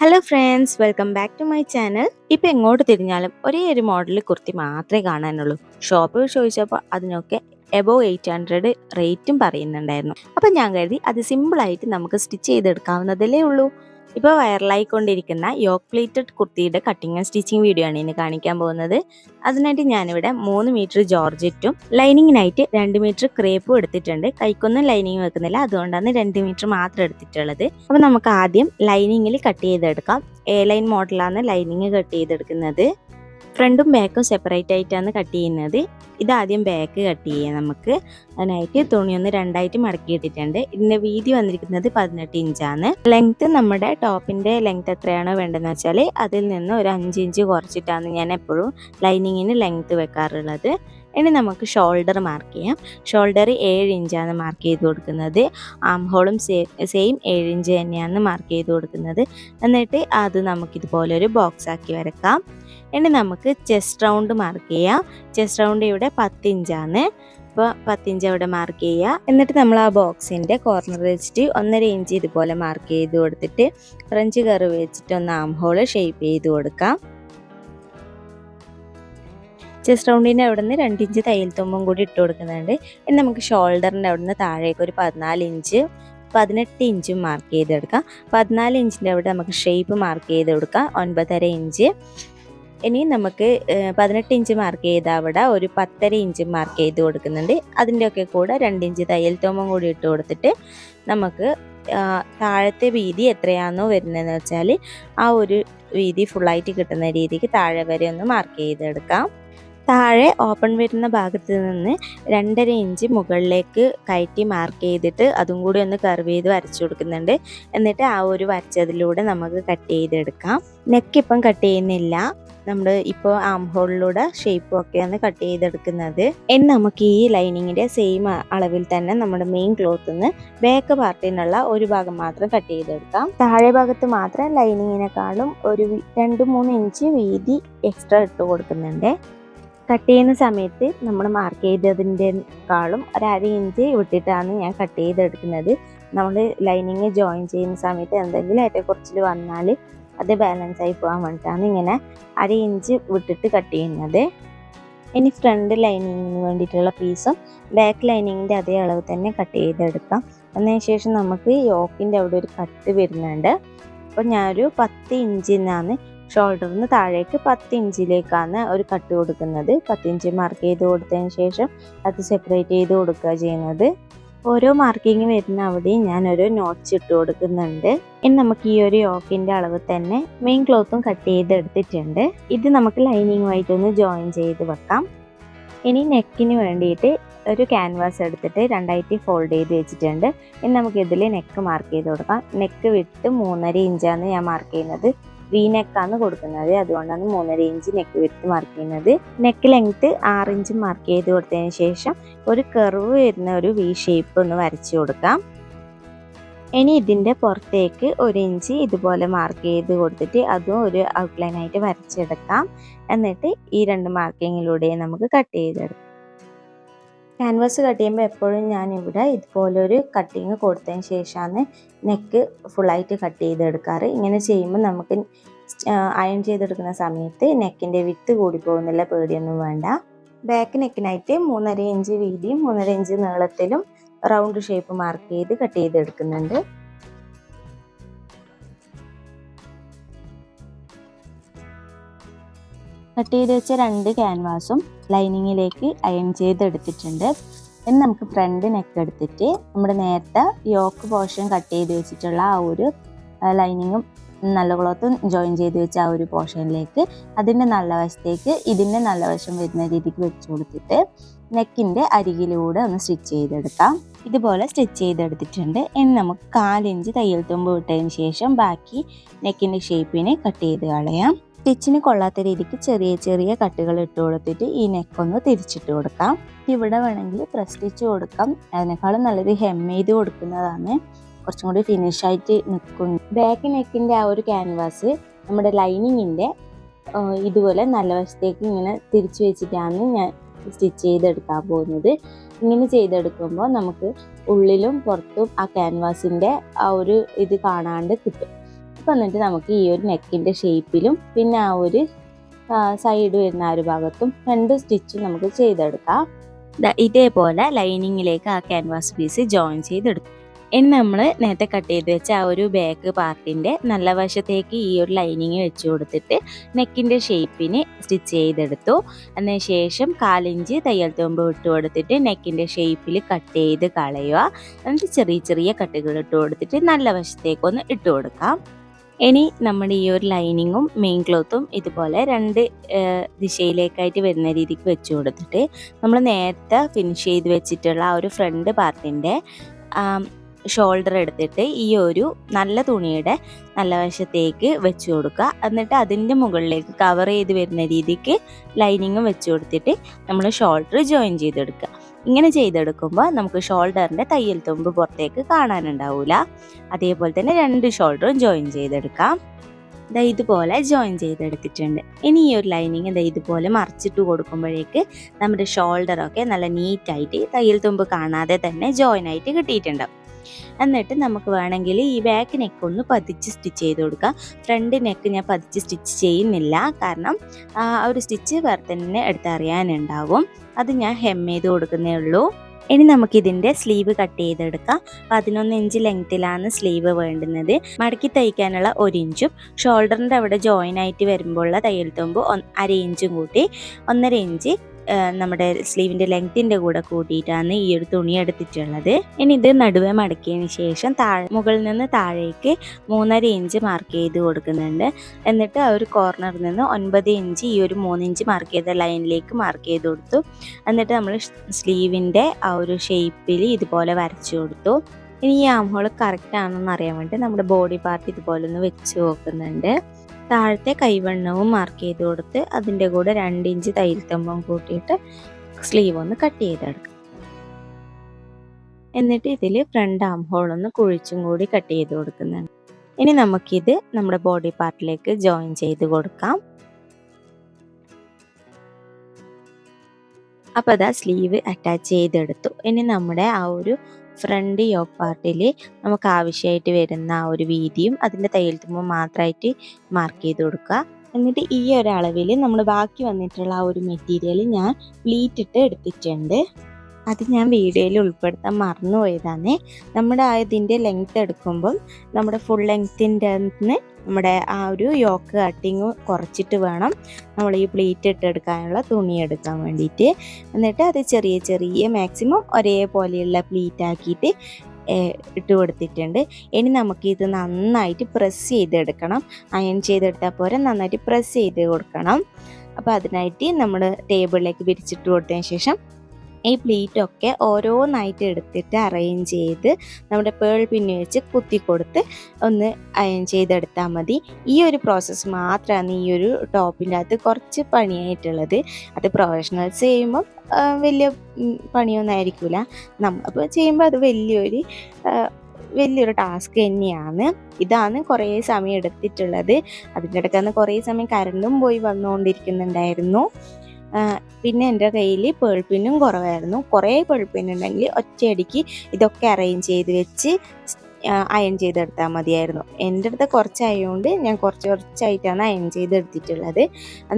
Hello friends welcome back to my channel ഇപ്പം എങ്ങോട്ട് തിരിഞ്ഞാലും ഒരേ ഒരു മോഡൽ കുർത്തി മാത്രമേ കാണാനുള്ളൂ. ഷോപ്പിൽ ചോദിച്ചപ്പോൾ അതിനൊക്കെ എബോവ് എയ്റ്റ് ഹൺഡ്രഡ് റേറ്റും പറയുന്നുണ്ടായിരുന്നു. അപ്പം ഞാൻ കരുതി അത് സിമ്പിളായിട്ട് നമുക്ക് സ്റ്റിച്ച് ചെയ്തെടുക്കാവുന്നതല്ലേ ഉള്ളൂ. ഇപ്പോൾ വൈറലായിക്കൊണ്ടിരിക്കുന്ന യോക്ക് പ്ലേറ്റഡ് കുർത്തിയുടെ കട്ടിങ് ആൻഡ് സ്റ്റിച്ചിങ് വീഡിയോ ആണ് ഇനി കാണിക്കാൻ പോകുന്നത്. അതിനായിട്ട് ഞാനിവിടെ മൂന്ന് മീറ്റർ ജോർജറ്റും ലൈനിങ്ങിനായിട്ട് രണ്ട് മീറ്റർ ക്രേപ്പും എടുത്തിട്ടുണ്ട്. കൈക്കൊന്നും ലൈനിങ് വെക്കുന്നില്ല അതുകൊണ്ടാണ് രണ്ട് മീറ്റർ മാത്രം എടുത്തിട്ടുള്ളത്. അപ്പോൾ നമുക്ക് ആദ്യം ലൈനിങ്ങിൽ കട്ട് ചെയ്തെടുക്കാം. എ ലൈൻ മോഡലാണ് ലൈനിങ് കട്ട് ചെയ്തെടുക്കുന്നത്. ഫ്രണ്ടും ബാക്കും സെപ്പറേറ്റ് ആയിട്ടാണ് കട്ട് ചെയ്യുന്നത്. ഇതാദ്യം ബാക്ക് കട്ട് ചെയ്യാം നമുക്ക്. അതിനായിട്ട് തുണി ഒന്ന് രണ്ടായിട്ട് മടക്കിയിട്ടിട്ടുണ്ട് ഇതിന്റെ വീതി വന്നിരിക്കുന്നത് പതിനെട്ട് ഇഞ്ചാണ് ലെങ്ത്ത് നമ്മുടെ ടോപ്പിന്റെ ലെങ്ത് എത്രയാണോ വേണ്ടതെന്ന് വെച്ചാൽ അതിൽ നിന്ന് ഒരു അഞ്ച് ഇഞ്ച് കുറച്ചിട്ടാണ് ഞാൻ എപ്പോഴും ലൈനിങ്ങിന് ലെങ്ത്ത് വെക്കാറുള്ളത്. ഇനി നമുക്ക് ഷോൾഡർ മാർക്ക് ചെയ്യാം. ഷോൾഡർ ഏഴ് ഇഞ്ചാണ് മാർക്ക് ചെയ്ത് കൊടുക്കുന്നത്. ആം ഹോളും സെയിം ഏഴ് ഇഞ്ച് തന്നെയാണ് മാർക്ക് ചെയ്ത് കൊടുക്കുന്നത്. എന്നിട്ട് അത് നമുക്കിതുപോലെ ഒരു ബോക്സ് ആക്കി വരക്കാം. ഇനി നമുക്ക് ചെസ്റ്റ് റൗണ്ട് മാർക്ക് ചെയ്യാം. ചെസ്റ്റ് റൗണ്ട് ഇവിടെ പത്ത് ഇഞ്ചാണ് അപ്പോൾ പത്തിഞ്ച് അവിടെ മാർക്ക് ചെയ്യുക. എന്നിട്ട് നമ്മൾ ആ ബോക്സിന്റെ കോർണർ വെച്ചിട്ട് ഒന്നര ഇഞ്ച് ഇതുപോലെ മാർക്ക് ചെയ്ത് കൊടുത്തിട്ട് ഫ്രഞ്ച് കറി വെച്ചിട്ട് ഒന്ന് ആം ഹോൾ ഷേപ്പ് ചെയ്ത് കൊടുക്കാം. ചെസ്റ്റ് റൗണ്ടിന്റെ അവിടെ നിന്ന് രണ്ട് ഇഞ്ച് തയ്യൽ തുമ്പും കൂടി ഇട്ട് കൊടുക്കുന്നുണ്ട്. ഇനി നമുക്ക് ഷോൾഡറിന്റെ അവിടെ നിന്ന് താഴേക്ക് ഒരു പതിനാല് ഇഞ്ച് പതിനെട്ട് ഇഞ്ചും മാർക്ക് ചെയ്തെടുക്കാം. പതിനാല് ഇഞ്ചിന്റെ അവിടെ നമുക്ക് ഷേപ്പ് മാർക്ക് ചെയ്ത് കൊടുക്കാം. ഒൻപതര ഇഞ്ച് ഇനി നമുക്ക് പതിനെട്ട് ഇഞ്ച് മാർക്ക് ചെയ്ത അവിടെ ഒരു പത്തര ഇഞ്ച് മാർക്ക് ചെയ്ത് കൊടുക്കുന്നുണ്ട്. അതിന്റെയൊക്കെ കൂടെ രണ്ട് ഇഞ്ച് തയ്യൽ തോമം കൂടി ഇട്ട് കൊടുത്തിട്ട് നമുക്ക് താഴത്തെ വീതി എത്രയാണോ വരുന്നതെന്ന് വെച്ചാൽ ആ ഒരു വീതി ഫുള്ളായിട്ട് കിട്ടുന്ന രീതിക്ക് താഴെ വരെ ഒന്ന് മാർക്ക് ചെയ്തെടുക്കാം. താഴെ ഓപ്പൺ വരുന്ന ഭാഗത്ത് നിന്ന് രണ്ടര ഇഞ്ച് മുകളിലേക്ക് കയറ്റി മാർക്ക് ചെയ്തിട്ട് അതും കൂടി ഒന്ന് കർവ് ചെയ്ത് വരച്ചു കൊടുക്കുന്നുണ്ട്. എന്നിട്ട് ആ ഒരു വരച്ചതിലൂടെ നമുക്ക് കട്ട് ചെയ്തെടുക്കാം. നെക്ക് ഇപ്പം കട്ട് ചെയ്യുന്നില്ല. നമ്മൾ ഇപ്പോൾ ആം ഹോളിലൂടെ ഷേപ്പും ഒക്കെയാണ് കട്ട് ചെയ്തെടുക്കുന്നത്. ഇനി നമുക്ക് ഈ ലൈനിങ്ങിന്റെ സെയിം അളവിൽ തന്നെ നമ്മുടെ മെയിൻ ക്ലോത്ത് നിന്ന് ബാക്ക് പാർട്ടിനുള്ള ഒരു ഭാഗം മാത്രം കട്ട് ചെയ്തെടുക്കാം. താഴെ ഭാഗത്ത് മാത്രം ലൈനിങ്ങിനെക്കാളും ഒരു രണ്ട് മൂന്ന് ഇഞ്ച് വീതി എക്സ്ട്രാ ഇട്ട് കൊടുക്കുന്നുണ്ട്. കട്ട് ചെയ്യുന്ന സമയത്ത് നമ്മൾ മാർക്ക് ചെയ്തതിന്റെക്കാളും ഒരു അര ഇഞ്ച് വിട്ടിട്ടാണ് ഞാൻ കട്ട് ചെയ്തെടുക്കുന്നത്. നമ്മൾ ലൈനിങ് ജോയിൻ ചെയ്യുന്ന സമയത്ത് എന്തെങ്കിലും ഏറ്റക്കുറച്ചിൽ വന്നാൽ അത് ബാലൻസ് ആയി പോകാൻ വേണ്ടിയിട്ടാണ് ഇങ്ങനെ അര ഇഞ്ച് വിട്ടിട്ട് കട്ട് ചെയ്യുന്നത്. ഇനി ഫ്രണ്ട് ലൈനിങ്ങിന് വേണ്ടിയിട്ടുള്ള പീസും ബാക്ക് ലൈനിങ്ങിന്റെ അതേ അളവ് തന്നെ കട്ട് ചെയ്തെടുക്കാം. അതിന് ശേഷം നമുക്ക് യോക്കിന്റെ അവിടെ ഒരു കട്ട് വരുന്നുണ്ട്. അപ്പോൾ ഞാനൊരു പത്ത് ഇഞ്ചിൽ നിന്നാണ് ഷോൾഡറിൽ നിന്ന് താഴേക്ക് പത്ത് ഇഞ്ചിലേക്കാണ് ഒരു കട്ട് കൊടുക്കുന്നത്. പത്ത് ഇഞ്ച് മാർക്ക് ചെയ്ത് കൊടുത്തതിന് ശേഷം അത് സെപ്പറേറ്റ് ചെയ്ത് കൊടുക്കുക ചെയ്യുന്നത്. ഓരോ മാർക്കിങ് വരുന്ന അവിടെയും ഒരു നോട്ട്സ് ഇട്ട് കൊടുക്കുന്നുണ്ട്. ഇനി നമുക്ക് ഈ ഒരു യോക്കിന്റെ അളവ് തന്നെ മെയിൻ ക്ലോത്തും കട്ട് ചെയ്തെടുത്തിട്ടുണ്ട്. ഇത് നമുക്ക് ലൈനിങ്ങുമായിട്ടൊന്ന് ജോയിൻ ചെയ്ത് വെക്കാം. ഇനി നെക്കിന് വേണ്ടിയിട്ട് ഒരു ക്യാൻവാസ് എടുത്തിട്ട് രണ്ടായിട്ട് ഫോൾഡ് ചെയ്ത് വെച്ചിട്ടുണ്ട്. ഇനി നമുക്ക് ഇതിൽ നെക്ക് മാർക്ക് ചെയ്ത് കൊടുക്കാം. നെക്ക് വിട്ട് മൂന്നര ഇഞ്ചാണ് ഞാൻ മാർക്ക് ചെയ്യുന്നത്. വി നെക്കാണ് കൊടുക്കുന്നത്. അതുകൊണ്ടാണ് മൂന്നര ഇഞ്ച് നെക്ക് വിട്ട് മാർക്ക് ചെയ്യുന്നത്. നെക്ക് ലെങ്ത്ത് ആറ് ഇഞ്ച് മാർക്ക് ചെയ്ത് കൊടുത്തതിന് ശേഷം ഒരു കർവ് വരുന്ന ഒരു വി ഷേപ്പ് ഒന്ന് വരച്ചു കൊടുക്കാം. ഇനി ഇതിന്റെ പുറത്തേക്ക് ഒരു ഇഞ്ച് ഇതുപോലെ മാർക്ക് ചെയ്ത് കൊടുത്തിട്ട് അതും ഒരു ഔട്ട്ലൈൻ ആയിട്ട് വരച്ചെടുക്കാം. എന്നിട്ട് ഈ രണ്ട് മാർക്കിങ്ങിലൂടെ നമുക്ക് കട്ട് ചെയ്തെടുക്കാം. ക്യാൻവാസ് കട്ട് ചെയ്യുമ്പോൾ എപ്പോഴും ഞാൻ ഇവിടെ ഇതുപോലെ ഒരു കട്ടിങ് കൊടുത്തതിന് ശേഷമാണ് നെക്ക് ഫുള്ളായിട്ട് കട്ട് ചെയ്തെടുക്കാറ്. ഇങ്ങനെ ചെയ്യുമ്പോൾ നമുക്ക് അയൺ ചെയ്തെടുക്കുന്ന സമയത്ത് നെക്കിന്റെ വിത്ത് കൂടി പോകുന്നില്ല പേടിയൊന്നും വേണ്ട. ബാക്ക് നെക്കിനായിട്ട് മൂന്നര ഇഞ്ച് വീതിയും മൂന്നര ഇഞ്ച് നീളത്തിലും റൗണ്ട് ഷേപ്പ് മാർക്ക് ചെയ്ത് കട്ട് ചെയ്തെടുക്കുന്നുണ്ട്. കട്ട് ചെയ്ത് വെച്ച രണ്ട് ക്യാൻവാസും ലൈനിങ്ങിലേക്ക് അയൺ ചെയ്തെടുത്തിട്ടുണ്ട് ഇനി നമുക്ക് ഫ്രണ്ട് നെക്ക് എടുത്തിട്ട് നമ്മുടെ നേരത്തെ യോക്ക് പോർഷൻ കട്ട് ചെയ്ത് വെച്ചിട്ടുള്ള ആ ഒരു ലൈനിങ്ങും നല്ല കുളത്തും ജോയിൻ ചെയ്ത് വെച്ച ആ ഒരു പോർഷനിലേക്ക് അതിന്റെ നല്ല വശത്തേക്ക് ഇതിന്റെ നല്ല വശം വരുന്ന രീതിക്ക് വെച്ച് കൊടുത്തിട്ട് നെക്കിന്റെ അരികിലൂടെ ഒന്ന് സ്റ്റിച്ച് ചെയ്തെടുക്കാം. ഇതുപോലെ സ്റ്റിച്ച് ചെയ്തെടുത്തിട്ടുണ്ട്. ഇനി നമുക്ക് കാലിഞ്ച് തയ്യൽ തുമ്പ് വിട്ടതിന് ശേഷം ബാക്കി നെക്കിന്റെ ഷേപ്പിനെ കട്ട് ചെയ്ത് കളയാം. സ്റ്റിച്ചിന് കൊള്ളാത്ത രീതിക്ക് ചെറിയ ചെറിയ കട്ടുകൾ ഇട്ട് കൊടുത്തിട്ട് ഈ നെക്കൊന്ന് തിരിച്ചിട്ട് കൊടുക്കാം. ഇവിടെ വേണമെങ്കിൽ പ്രസ് സ്റ്റിച്ച് കൊടുക്കാം. അതിനേക്കാളും നല്ലത് ഹെം ചെയ്ത് കൊടുക്കുന്നതാണ്. കുറച്ചും കൂടി ഫിനിഷ് ആയിട്ട് നിൽക്കും ബാക്ക് നെക്കിന്റെ ആ ഒരു ക്യാൻവാസ് നമ്മുടെ ലൈനിങ്ങിന്റെ ഇതുപോലെ നല്ല വശത്തേക്ക് ഇങ്ങനെ തിരിച്ചു വെച്ചിട്ടാണ് ഞാൻ സ്റ്റിച്ച് ചെയ്തെടുക്കാൻ പോകുന്നത്. ഇങ്ങനെ ചെയ്തെടുക്കുമ്പോൾ നമുക്ക് ഉള്ളിലും പുറത്തും ആ ക്യാൻവാസിന്റെ ആ ഒരു ഇത് കാണാണ്ട് കിട്ടും. അപ്പം എന്നിട്ട് നമുക്ക് ഈ ഒരു നെക്കിന്റെ ഷേപ്പിലും പിന്നെ ആ ഒരു സൈഡ് വരുന്ന ആ ഒരു ഭാഗത്തും രണ്ട് സ്റ്റിച്ചും നമുക്ക് ചെയ്തെടുക്കാം. ഇതേപോലെ ലൈനിങ്ങിലേക്ക് ആ ക്യാൻവാസ് പീസ് ജോയിൻ ചെയ്തെടുക്കും. ഇനി നമ്മൾ നേരത്തെ കട്ട് ചെയ്ത് വെച്ച ആ ഒരു ബാക്ക് പാർട്ടിന്റെ നല്ല വശത്തേക്ക് ഈ ഒരു ലൈനിങ് വെച്ച് കൊടുത്തിട്ട് നെക്കിന്റെ ഷേപ്പിന് സ്റ്റിച്ച് ചെയ്തെടുത്തു. അതിന് ശേഷം കാലിഞ്ച് തയ്യൽ തുമ്പ് ഇട്ട് കൊടുത്തിട്ട് നെക്കിന്റെ ഷേപ്പിൽ കട്ട് ചെയ്ത് കളയുക. എന്നിട്ട് ചെറിയ ചെറിയ കട്ടുകൾ ഇട്ട് കൊടുത്തിട്ട് നല്ല വശത്തേക്കൊന്ന് ഇട്ട് കൊടുക്കാം. ഇനി നമ്മുടെ ഈ ഒരു ലൈനിങ്ങും മെയിൻ ക്ലോത്തും ഇതുപോലെ രണ്ട് ദിശയിലേക്കായിട്ട് വരുന്ന രീതിക്ക് വെച്ച് കൊടുത്തിട്ട് നമ്മൾ നേരത്തെ ഫിനിഷ് ചെയ്ത് വെച്ചിട്ടുള്ള ആ ഒരു ഫ്രണ്ട് പാർട്ടിന്റെ ഷോൾഡർ എടുത്തിട്ട് ഈ ഒരു നല്ല തുണിയുടെ നല്ല വശത്തേക്ക് വെച്ച് കൊടുക്കുക. എന്നിട്ട് അതിന്റെ മുകളിലേക്ക് കവർ ചെയ്ത് വരുന്ന രീതിക്ക് ലൈനിങ്ങും വെച്ച് കൊടുത്തിട്ട് നമ്മൾ ഷോൾഡർ ജോയിൻ ചെയ്തെടുക്കുക. ഇങ്ങനെ ചെയ്തെടുക്കുമ്പോൾ നമുക്ക് ഷോൾഡറിന്റെ തയ്യൽ തുമ്പ് പുറത്തേക്ക് കാണാനുണ്ടാവില്ല അതേപോലെ തന്നെ രണ്ട് ഷോൾഡറും ജോയിൻ ചെയ്തെടുക്കാം. ദാ ഇതുപോലെ ജോയിൻ ചെയ്തെടുത്തിട്ടുണ്ട്. ഇനി ഈ ഒരു ലൈനിങ് ദാ ഇതുപോലെ മറിച്ചിട്ട് കൊടുക്കുമ്പോഴേക്ക് നമ്മുടെ ഷോൾഡറൊക്കെ നല്ല നീറ്റായിട്ട് തയ്യൽ തുമ്പ് കാണാതെ തന്നെ ജോയിൻ ആയിട്ട് കിട്ടിയിട്ടുണ്ടാവും എന്നിട്ട് നമുക്ക് വേണമെങ്കിൽ ഈ ബാക്ക് നെക്ക് ഒന്ന് പതിച്ച് സ്റ്റിച്ച് ചെയ്ത് കൊടുക്കുക ഫ്രണ്ട് നെക്ക് ഞാൻ പതിച്ച് സ്റ്റിച്ച് ചെയ്യുന്നില്ല. കാരണം ആ ഒരു സ്റ്റിച്ച് വേറെ തന്നെ എടുത്തറിയാനുണ്ടാവും. അത് ഞാൻ ഹെം ചെയ്ത് കൊടുക്കുന്നേ ഉള്ളൂ. ഇനി നമുക്കിതിന്റെ സ്ലീവ് കട്ട് ചെയ്തെടുക്കാം. പതിനൊന്ന് ഇഞ്ച് ലെങ്ത്തിലാണ് സ്ലീവ് വേണ്ടുന്നത്. മടക്കി തയ്ക്കാനുള്ള ഒരു ഇഞ്ചും ഷോൾഡറിന്റെ അവിടെ ജോയിൻ ആയിട്ട് വരുമ്പോഴുള്ള തയ്യൽ തുമ്പ് അര ഇഞ്ചും കൂട്ടി ഒന്നര ഇഞ്ച് നമ്മുടെ സ്ലീവിന്റെ ലെങ്ത്തിന്റെ കൂടെ കൂട്ടിയിട്ടാണ് ഈ ഒരു തുണി എടുത്തിട്ടുള്ളത്. ഇനി ഇത് നടുവേ മടക്കിയതിന് ശേഷം താഴെ മുകളിൽ നിന്ന് താഴേക്ക് മൂന്നര ഇഞ്ച് മാർക്ക് ചെയ്ത് കൊടുക്കുന്നുണ്ട്. എന്നിട്ട് ആ ഒരു കോർണറിൽ നിന്ന് ഒൻപത് ഇഞ്ച് ഈ ഒരു മൂന്ന് ഇഞ്ച് മാർക്ക് ചെയ്ത ലൈനിലേക്ക് മാർക്ക് ചെയ്ത് കൊടുത്തു. എന്നിട്ട് നമ്മൾ സ്ലീവിന്റെ ആ ഒരു ഷേപ്പിൽ ഇതുപോലെ വരച്ചു കൊടുത്തു. ഇനി ഈ ആം കറക്റ്റ് ആണെന്ന് അറിയാൻ വേണ്ടി നമ്മുടെ ബോഡി പാർട്ട് ഇതുപോലെ ഒന്ന് വെച്ച് നോക്കുന്നുണ്ട്. താഴത്തെ കൈവണ്ണവും മാർക്ക് ചെയ്ത് കൊടുത്ത് അതിന്റെ കൂടെ രണ്ട് ഇഞ്ച് തയ്യൽ തമ്പം കൂട്ടിയിട്ട് സ്ലീവ് ഒന്ന് കട്ട് ചെയ്തെടുക്കാം. എന്നിട്ട് ഇതിൽ ഫ്രണ്ട് ആം ഹോൾ ഒന്ന് കുഴിച്ചും കൂടി കട്ട് ചെയ്ത് കൊടുക്കുന്നുണ്ട്. ഇനി നമുക്കിത് നമ്മുടെ ബോഡി പാർട്ടിലേക്ക് ജോയിൻ ചെയ്ത് കൊടുക്കാം. അപ്പോൾ അതാ സ്ലീവ് അറ്റാച്ച് ചെയ്തെടുത്തു. ഇനി നമ്മുടെ ആ ഒരു ഫ്രണ്ട് യോക്ക് പാർട്ടിൽ നമുക്ക് ആവശ്യമായിട്ട് വരുന്ന ആ ഒരു വീതിയും അതിന്റെ തയ്യൽ തുമ്പും മാത്രമായിട്ട് മാർക്ക് ചെയ്ത് കൊടുക്കുക. എന്നിട്ട് ഈ ഒരു അളവിൽ നമ്മൾ ബാക്കി വന്നിട്ടുള്ള ആ ഒരു മെറ്റീരിയൽ ഞാൻ പ്ലീറ്റിട്ട് എടുത്തിട്ടുണ്ട്. അത് ഞാൻ വീഡിയോയിൽ ഉൾപ്പെടുത്താൻ മറന്നുപോയതാണ് നമ്മുടെ ആ ഇതിന്റെ ലെങ്ത് എടുക്കുമ്പം നമ്മുടെ ഫുൾ ലെങ്ത്തിന്റെ നമ്മുടെ ആ ഒരു യോക്ക് കട്ടിങ് കുറച്ചിട്ട് വേണം നമ്മൾ ഈ പ്ലീറ്റ് ഇട്ടെടുക്കാനുള്ള തുണി എടുക്കാൻ വേണ്ടിയിട്ട്. എന്നിട്ട് അത് ചെറിയ ചെറിയ മാക്സിമം ഒരേപോലെയുള്ള പ്ലീറ്റ് ആക്കിയിട്ട് ഇട്ട് കൊടുത്തിട്ടുണ്ട്. ഇനി നമുക്കിത് നന്നായിട്ട് പ്രസ് ചെയ്തെടുക്കണം. അയൺ ചെയ്തെടുത്താൽ പോരെ നന്നായിട്ട് പ്രസ് ചെയ്ത് കൊടുക്കണം. അപ്പോൾ അതിനായിട്ട് നമ്മൾ ടേബിളിലേക്ക് വിരിച്ചിട്ട് കൊടുത്തതിന് ശേഷം ഈ പ്ലീറ്റൊക്കെ ഓരോന്നായിട്ട് എടുത്തിട്ട് അറേഞ്ച് ചെയ്ത് നമ്മുടെ പേൾ പിന്നെ വെച്ച് കുത്തി കൊടുത്ത് ഒന്ന് അയൺ ചെയ്തെടുത്താൽ മതി. ഈ ഒരു പ്രോസസ്സ് മാത്രമാണ് ഈ ഒരു ടോപ്പിന്റെ അകത്ത് കുറച്ച് പണിയായിട്ടുള്ളത്. അത് പ്രൊഫഷണൽസ് ചെയ്യുമ്പം വലിയ പണിയൊന്നും ആയിരിക്കില്ല നമ്മ അപ്പോൾ ചെയ്യുമ്പോൾ അത് വലിയൊരു വലിയൊരു ടാസ്ക് തന്നെയാണ്. ഇതാണ് കുറേ സമയം എടുത്തിട്ടുള്ളത്. അതിന്റെ ഇടയ്ക്കാണ് കുറേ സമയം കരണ്ടും പോയി വന്നുകൊണ്ടിരിക്കുന്നുണ്ടായിരുന്നു. പിന്നെ എന്റെ കയ്യിൽ പേൾപ്പിനും കുറവായിരുന്നു. കുറേ പേൾപ്പിനുണ്ടെങ്കിൽ ഒറ്റയടിക്ക് ഇതൊക്കെ അറേഞ്ച് ചെയ്ത് വെച്ച് അയൺ ചെയ്തെടുത്താൽ മതിയായിരുന്നു. എന്റെ അടുത്ത് കുറച്ചായതുകൊണ്ട് ഞാൻ കുറച്ച് കുറച്ചായിട്ടാണ് അയൺ ചെയ്തെടുത്തിട്ടുള്ളത്.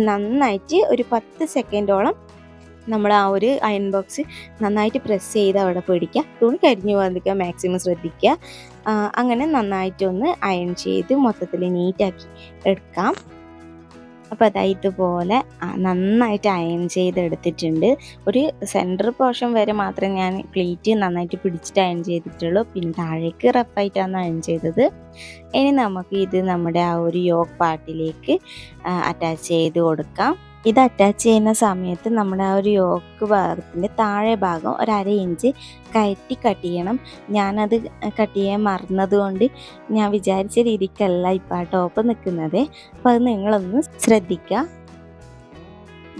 നന്നായിട്ട് ഒരു പത്ത് സെക്കൻഡോളം നമ്മൾ ആ ഒരു അയൺ ബോക്സ് നന്നായിട്ട് പ്രസ് ചെയ്ത് അവിടെ പിടിക്കുക. തുണി കരിഞ്ഞു പോകാതിരിക്കുക മാക്സിമം ശ്രദ്ധിക്കുക. അങ്ങനെ നന്നായിട്ടൊന്ന് അയൺ ചെയ്ത് മൊത്തത്തിൽ നീറ്റാക്കി എടുക്കാം. അപ്പോൾ അതാ ഇതുപോലെ നന്നായിട്ട് അയൺ ചെയ്തെടുത്തിട്ടുണ്ട്. ഒരു സെന്റർ പോർഷൻ വരെ മാത്രമേ ഞാൻ പ്ലേറ്റ് നന്നായിട്ട് പിടിച്ചിട്ട് അയൺ ചെയ്തിട്ടുള്ളൂ. പിന്നെ താഴേക്ക് റഫായിട്ടാണ് അയൺ ചെയ്തത്. ഇനി നമുക്ക് ഇത് നമ്മുടെ ആ ഒരു യോക്ക് പാർട്ടിലേക്ക് അറ്റാച്ച് ചെയ്ത് കൊടുക്കാം. ഇത് അറ്റാച്ച് ചെയ്യുന്ന സമയത്ത് നമ്മുടെ ആ ഒരു യോക്ക് ഭാഗത്തിന്റെ താഴെ ഭാഗം ഒരു അര ഇഞ്ച് കയറ്റി കട്ട് ചെയ്യണം. ഞാനത് കട്ട് ചെയ്യാൻ മറന്നതുകൊണ്ട് ഞാൻ വിചാരിച്ച രീതിക്കല്ല ഇപ്പം ആ ടോപ്പ് നിൽക്കുന്നത് അപ്പോൾ അത് നിങ്ങളൊന്ന് ശ്രദ്ധിക്കുക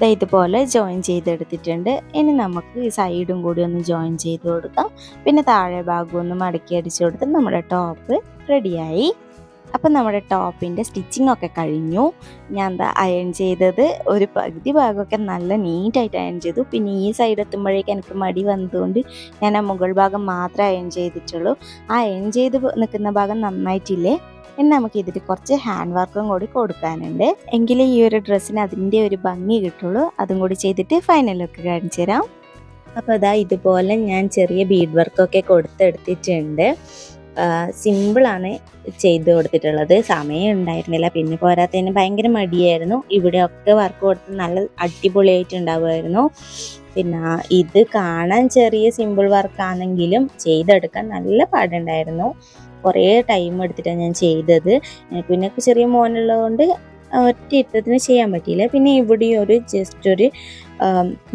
ദാ ഇതുപോലെ ജോയിൻ ചെയ്തെടുത്തിട്ടുണ്ട്. ഇനി നമുക്ക് ഈ സൈഡും കൂടി ഒന്ന് ജോയിൻ ചെയ്ത് കൊടുക്കാം. പിന്നെ താഴെ ഭാഗം ഒന്ന് മടക്കി അടിച്ചു കൊടുത്ത് നമ്മുടെ ടോപ്പ് റെഡിയായി അപ്പം നമ്മുടെ ടോപ്പിന്റെ സ്റ്റിച്ചിങ് ഒക്കെ കഴിഞ്ഞു. ഞാൻ എന്താ അയൺ ചെയ്തത് ഒരു പകുതി ഭാഗമൊക്കെ നല്ല നീറ്റായിട്ട് അയൺ ചെയ്തു. പിന്നെ ഈ സൈഡ് എത്തുമ്പോഴേക്കും എനിക്ക് മടി വന്നതുകൊണ്ട് ഞാൻ ആ മുകൾ ഭാഗം മാത്രമേ അയൺ ചെയ്തിട്ടുള്ളൂ. ആ അയൺ ചെയ്ത് നിൽക്കുന്ന ഭാഗം നന്നായിട്ടില്ലേ? ഇനി നമുക്ക് ഇതിൽ കുറച്ച് ഹാൻഡ് വർക്കും കൂടി കൊടുക്കാനുണ്ട്. എങ്കിലേ ഈ ഒരു ഡ്രസ്സിന് അതിന്റെ ഒരു ഭംഗി കിട്ടുള്ളൂ. അതും കൂടി ചെയ്തിട്ട് ഫൈനൽ ലുക്ക് കാണിച്ചു തരാം അപ്പോൾ അതാ ഇതുപോലെ ഞാൻ ചെറിയ ബീഡ് വർക്കൊക്കെ കൊടുത്തെടുത്തിട്ടുണ്ട്. സിമ്പിളാണ് ചെയ്ത് കൊടുത്തിട്ടുള്ളത്. സമയം ഉണ്ടായിരുന്നില്ല. പിന്നെ പോരാത്തതിന് ഭയങ്കര മടിയായിരുന്നു. ഇവിടെയൊക്കെ വർക്ക് കൊടുത്ത് നല്ല അടിപൊളിയായിട്ട് അടിപൊളിയായിട്ടുണ്ടാവുമായിരുന്നു. പിന്നെ ഇത് കാണാൻ ചെറിയ സിമ്പിൾ വർക്കാണെങ്കിലും ചെയ്തെടുക്കാൻ നല്ല പാടുണ്ടായിരുന്നു. കുറേ ടൈം എടുത്തിട്ടാണ് ഞാൻ ചെയ്തത്. പിന്നെ ചെറിയ മോനുള്ളതുകൊണ്ട് ഒറ്റ ഇട്ടത്തിന് ചെയ്യാൻ പറ്റിയില്ല. പിന്നെ ഇവിടെ ഒരു ജസ്റ്റ് ഒരു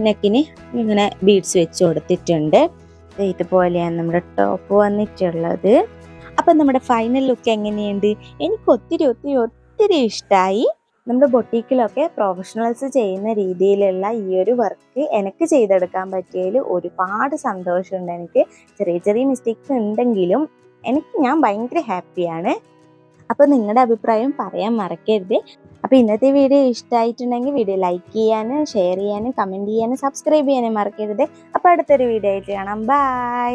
നെക്കിന് ഇങ്ങനെ ബീഡ്സ് വെച്ച് കൊടുത്തിട്ടുണ്ട്. ഇതുപോലെയാണ് നമ്മുടെ ടോപ്പ് വന്നിട്ടുള്ളത്. അപ്പം നമ്മുടെ ഫൈനൽ ലുക്ക് എങ്ങനെയുണ്ട്? എനിക്ക് ഒത്തിരി ഒത്തിരി ഒത്തിരി ഇഷ്ടമായി നമ്മുടെ ബൊട്ടീക്കിലൊക്കെ പ്രൊഫഷണൽസ് ചെയ്യുന്ന രീതിയിലുള്ള ഈ ഒരു വർക്ക് എനിക്ക് ചെയ്തെടുക്കാൻ പറ്റിയതിൽ ഒരുപാട് സന്തോഷമുണ്ട് എനിക്ക്. ചെറിയ ചെറിയ മിസ്റ്റേക്സ് ഉണ്ടെങ്കിലും എനിക്ക് ഞാൻ ഭയങ്കര ഹാപ്പിയാണ് അപ്പോൾ നിങ്ങളുടെ അഭിപ്രായം പറയാൻ മറക്കരുത്. അപ്പോൾ ഇന്നത്തെ വീഡിയോ ഇഷ്ടമായിട്ടുണ്ടെങ്കിൽ വീഡിയോ ലൈക്ക് ചെയ്യാനും ഷെയർ ചെയ്യാനും കമന്റ് ചെയ്യാനും സബ്സ്ക്രൈബ് ചെയ്യാനും മറക്കരുത്. അപ്പോൾ അടുത്തൊരു വീഡിയോ ആയിട്ട് കാണാം. ബൈ